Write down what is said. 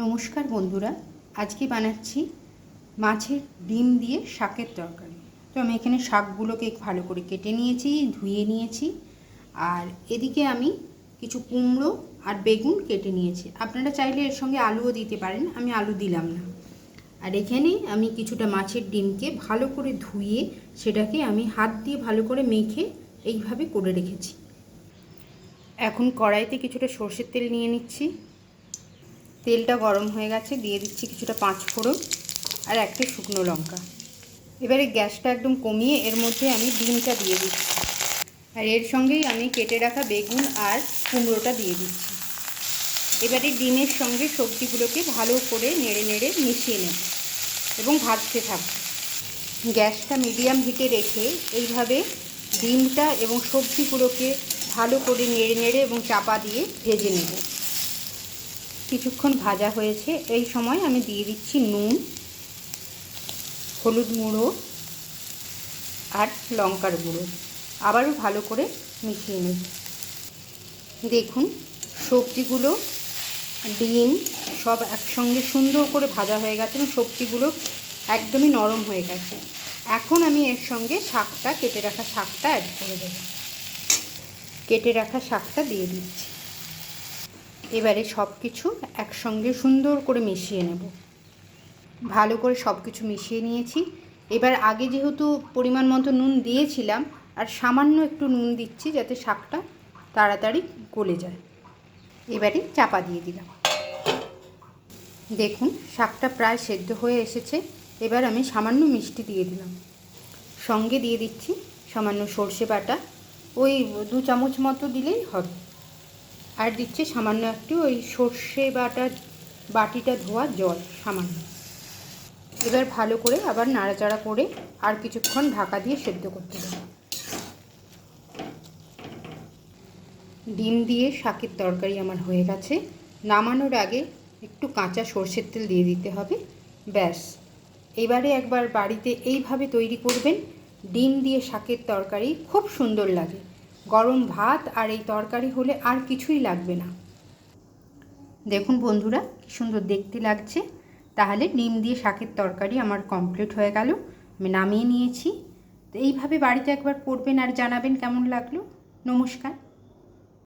নমস্কার বন্ধুরা, আজকে বানাচ্ছি মাছের ডিম দিয়ে শাকের তরকারি। তো আমি এখানে শাকগুলোকে ভালো করে কেটে নিয়েছি, ধুয়ে নিয়েছি, আর এদিকে আমি কিছু কুমড়ো আর বেগুন কেটে নিয়েছি। আপনারা চাইলে এর সঙ্গে আলুও দিতে পারেন, আমি আলু দিলাম না। আর এখানে আমি কিছুটা মাছের ডিমকে ভালো করে ধুয়ে সেটাকে আমি হাত দিয়ে ভালো করে মেখে এইভাবে করে রেখেছি। এখন কড়াইতে কিছুটা সর্ষের তেল নিয়ে নিচ্ছি। তেলটা গরম হয়ে গেছে, দিয়ে দিচ্ছি কিছুটা পাঁচ ফোড়ন আর একটা শুকনো লঙ্কা। এবারে গ্যাসটা একদম কমিয়ে এর মধ্যে আমি ডিমটা দিয়ে দিচ্ছি। আর এর সঙ্গেই আমি কেটে রাখা বেগুন আর কুমড়োটা দিয়ে দিচ্ছি। এবারে ডিমের সঙ্গে সবজিগুলোকে ভালো করে নেড়ে নেড়ে মিশিয়ে নেব এবং ভাজতে থাকব। গ্যাসটা মিডিয়াম হিটে রেখে এইভাবে ডিমটা এবং সবজিগুলোকে ভালো করে নেড়ে নেড়ে এবং চাপা দিয়ে ভেজে নেব। কিছুক্ষণ ভাজা হয়েছে। এই সময় আমি দিয়ে দিচ্ছি নুন, হলুদ গুঁড়ো আর লঙ্কার গুঁড়ো। আবারও ভালো করে মিশিয়ে নেব দেখুন, সবজিগুলো, ডিম সব একসঙ্গে সুন্দর করে ভাজা হয়ে গেছে এবং সবজিগুলো একদমই নরম হয়ে গেছে। এখন আমি এর সঙ্গে শাকটা, কেটে রাখা শাকটা অ্যাড করে দেব। কেটে রাখা শাকটা দিয়ে দিচ্ছি। এবারে সব কিছু একসঙ্গে সুন্দর করে মিশিয়ে নেব। ভালো করে সব কিছু মিশিয়ে নিয়েছি। এবার আগে যেহেতু পরিমাণ মতো নুন দিয়েছিলাম, আর সামান্য একটু নুন দিচ্ছি যাতে শাকটা তাড়াতাড়ি গলে যায়। এবারে চাপা দিয়ে দিলাম। দেখুন, শাকটা প্রায় সেদ্ধ হয়ে এসেছে। এবার আমি সামান্য মিষ্টি দিয়ে দিলাম। সঙ্গে দিয়ে দিচ্ছি সামান্য সর্ষে বাটা। ওই দু চামচ মতো দিলেই হবে। আর দিচ্ছে সামান্য একটু ওই সর্ষে বাটা, বাটিটা ধোয়া জল সামান্য। এবার ভালো করে আবার নাড়াচাড়া করে আর কিছুক্ষণ ঢাকা দিয়ে সেদ্ধ করতে হবে ডিম দিয়ে শাকের তরকারি আমার হয়ে গেছে। নামানোর আগে একটু কাঁচা সর্ষের তেল দিয়ে দিতে হবে। ব্যাস। এবারে একবার বাড়িতে এইভাবে তৈরি করবেন। ডিম দিয়ে শাকের তরকারি খুব সুন্দর লাগে। গরম ভাত আর এই তরকারি হলে আর কিছুই লাগবে না। দেখুন বন্ধুরা, কী সুন্দর দেখতে লাগছে। তাহলে নিম দিয়ে শাকের তরকারি আমার কমপ্লিট হয়ে গেল। আমি নামিয়ে নিয়েছি। তো এইভাবে বাড়িতে একবার করবেন আর জানাবেন কেমন লাগল। নমস্কার।